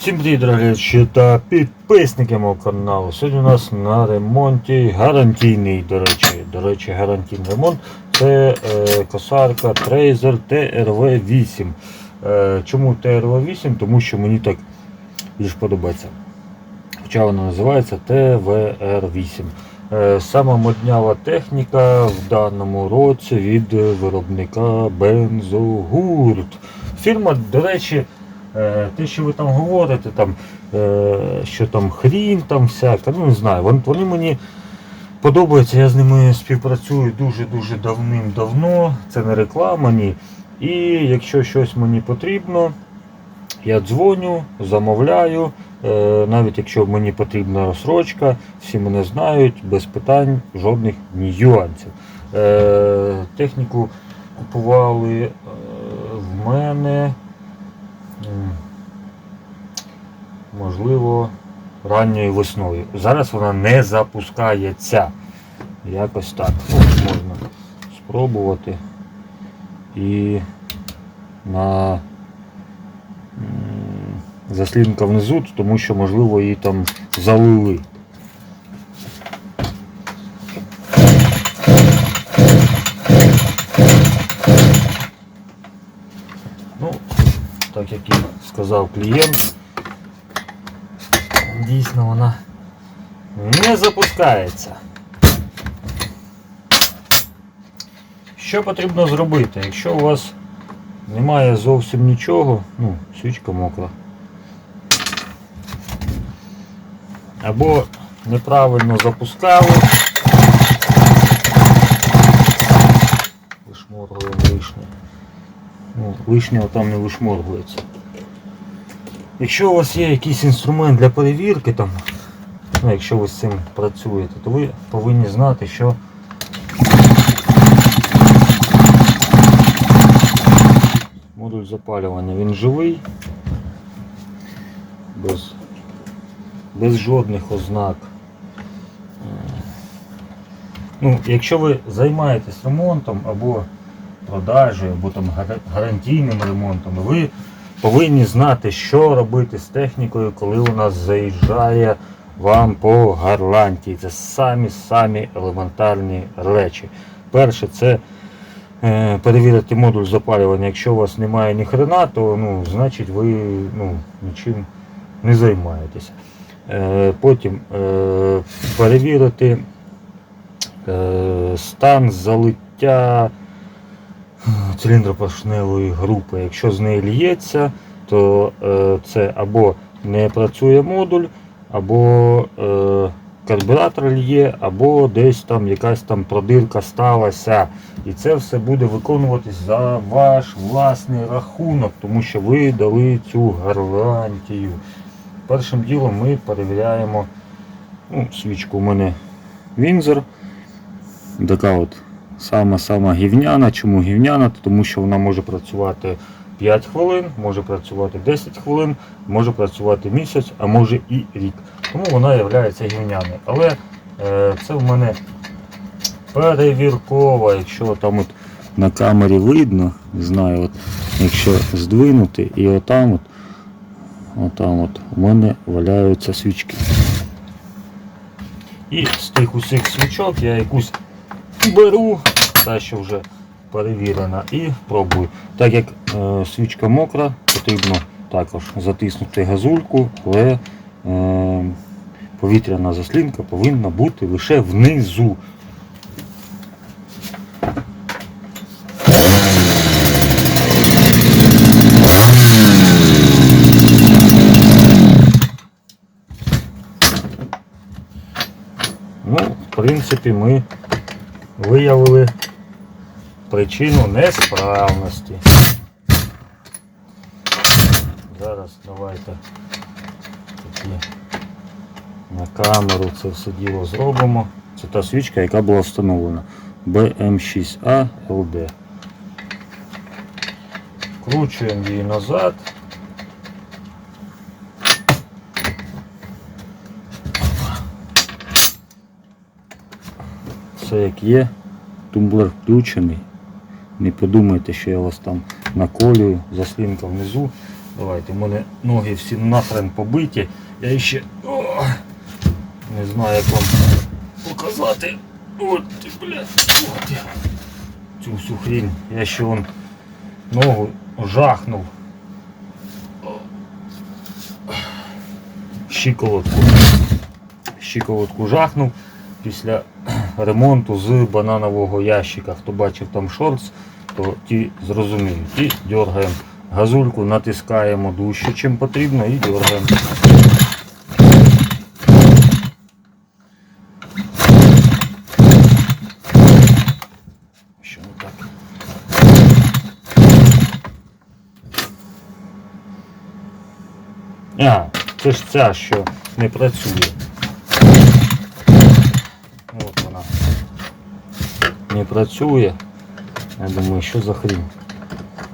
Всім привіт, глядачі та підписники мого каналу. Сьогодні у нас на ремонті гарантійний, до речі, до речі, гарантійний ремонт. Це е, косарка Tracer TRV8. Е, чому TRV8? Тому що мені так більш подобається. Хоча вона називається TVR8. Е, Сама моднява техніка в даному році від виробника Бензогурт. Фірма, до речі, те, що ви там говорите, там, е, що там хрінь там всяка, ну не знаю, вони, вони мені подобаються, я з ними співпрацюю дуже-дуже давним-давно, це не реклама, ні. І якщо щось мені потрібно, я дзвоню, замовляю, е, навіть якщо мені потрібна розсрочка, всі мене знають, без питань, жодних нюансів. Е, Техніку купували е, в мене, можливо, ранньою весною. Зараз вона не запускається. Якось так. Ну, Можна спробувати. І на заслінка внизу, тому що можливо її там залили. Ну, так як і сказав клієнт, дійсно вона не запускається. Що потрібно зробити? Якщо у вас немає зовсім нічого, ну, свічка мокра. Або неправильно запускали. Лишнього там не вишморгується. Якщо у вас є якийсь інструмент для перевірки, там, ну, якщо ви з цим працюєте, то ви повинні знати, що модуль запалювання він живий, без, без жодних ознак. Е, Ну, якщо ви займаєтесь ремонтом або продажею, або там гарантійним ремонтом, ви повинні знати, що робити з технікою, коли вона заїжджає вам по гарантії. Це самі-самі елементарні речі. Перше, це е, перевірити модуль запалювання. Якщо у вас немає ні хрена, то ну, значить ви ну, нічим не займаєтеся. Е, потім е, перевірити стан залиття циліндропоршневої групи. Якщо з неї лється, то е, це або не працює модуль, або е, карбюратор лє, або десь там якась там продирка сталася. І це все буде виконуватись за ваш власний рахунок, тому що ви дали цю гарантію. Першим ділом ми перевіряємо ну, свічку у мене Вінзор. Така от сама-сама гівняна. Чому гівняна? Тому що вона може працювати 5 хвилин, може працювати 10 хвилин, може працювати місяць, а може і рік. Тому вона є гівняною. Але е, це в мене перевіркова, якщо там от на камері видно, не знаю, от, якщо здвинути і отам от, отам от у мене валяються свічки. І з тих усіх свічок я якусь беру, та що вже перевірена, і пробую. Так як е, свічка мокра, потрібно також затиснути газульку, але е, повітряна заслінка повинна бути лише внизу. Ну, в принципі, ми виявили причину несправності. Зараз давайте такі на камеру це все діло зробимо. Це та свічка, яка була встановлена. BM6A LD. Вкручуємо її назад. Все як є. Тумблер включений. Не подумайте, що я вас там наколюю, заслінка внизу. Давайте, у мене ноги всі нахрен побиті. Я ще о, не знаю як вам показати. От ти, блядь, от я. Цю всю хрінь. Я ще вон ногу жахнув. Щиколотку. Щиколотку жахнув після ремонту з бананового ящика. Хто бачив там шортс, то ті зрозуміють. І дергаємо газульку, натискаємо дужче, чим потрібно, і дергаємо. А, це ж ця, що не працює. От вона. Не працює. Я думаю, що за хрінь.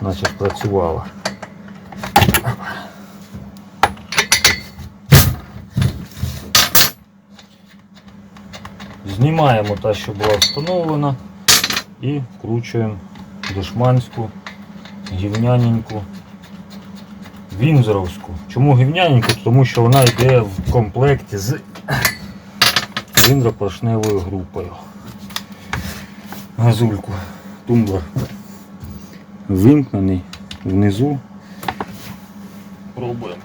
Наче працювала. Знімаємо та, що була встановлена і вкручуємо дешманську, гівняненьку Вінзоровську. Чому гівняненьку? Тому що вона йде в комплекті з циліндропоршневою групою. Газульку, тумблер вимкнений внизу. Пробуємо.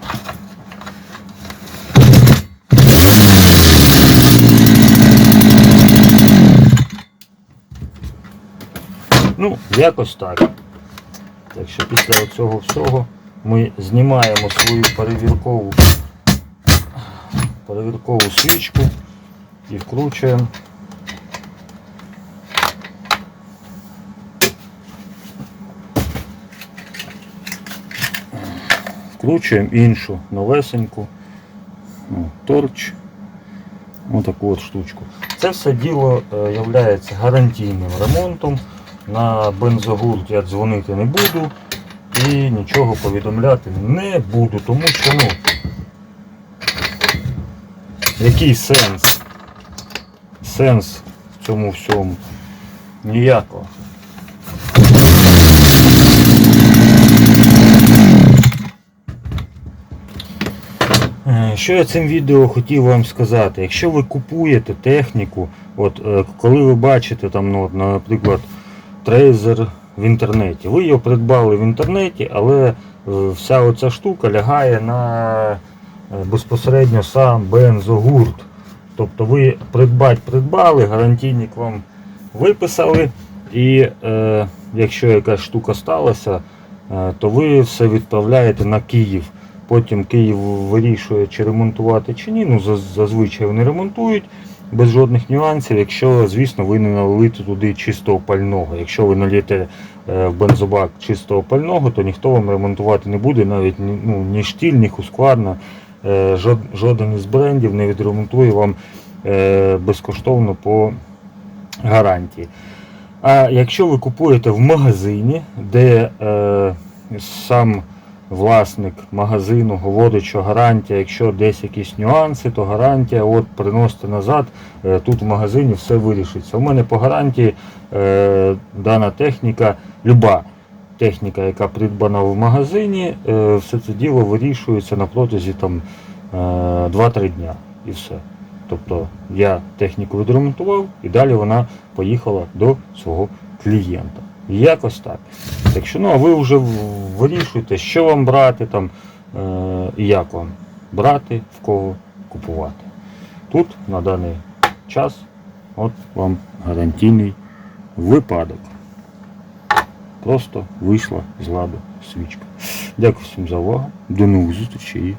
Ну, якось так. Так що після цього всього ми знімаємо свою перевіркову перевіркову свічку і вкручуємо. Вкручуємо іншу новесеньку О, торч. Отаку от штучку. Це все діло е, являється гарантійним ремонтом. На бензогурт я дзвонити не буду і нічого повідомляти не буду, тому що ну який сенс? Сенс в цьому всьому? Ніякого. Що я цим відео хотів вам сказати? Якщо ви купуєте техніку, от е, коли ви бачите там, ну, наприклад, трейзер в інтернеті, ви його придбали в інтернеті, але е, вся оця штука лягає на е, безпосередньо сам бензогурт. Тобто ви придбать придбали, гарантійник вам виписали, і е, якщо якась штука сталася, е, то ви все відправляєте на Київ. Потім Київ вирішує, чи ремонтувати чи ні. Ну, зазвичай вони ремонтують без жодних нюансів, якщо, звісно, ви не налите туди чистого пального. Якщо ви налієте е, в бензобак чистого пального, то ніхто вам ремонтувати не буде, навіть ну, ні штіль, ні хускварна. Е, Жоден із брендів не відремонтує вам е, безкоштовно по гарантії. А якщо ви купуєте в магазині, де сам власник магазину говорить, що гарантія, якщо десь якісь нюанси, то гарантія, от приносите назад, е, тут в магазині все вирішиться. У мене по гарантії е, дана техніка, люба техніка, яка придбана в магазині, е, все це діло вирішується на протязі там, е, 2-3 дня і все. Тобто я техніку відремонтував і далі вона поїхала до свого клієнта. Якось так. Так що, ну, а ви вже вирішуєте, що вам брати там, е, і як вам брати, в кого купувати. Тут на даний час от вам гарантійний випадок. Просто вийшла з ладу свічка. Дякую всім за увагу. До нових зустрічей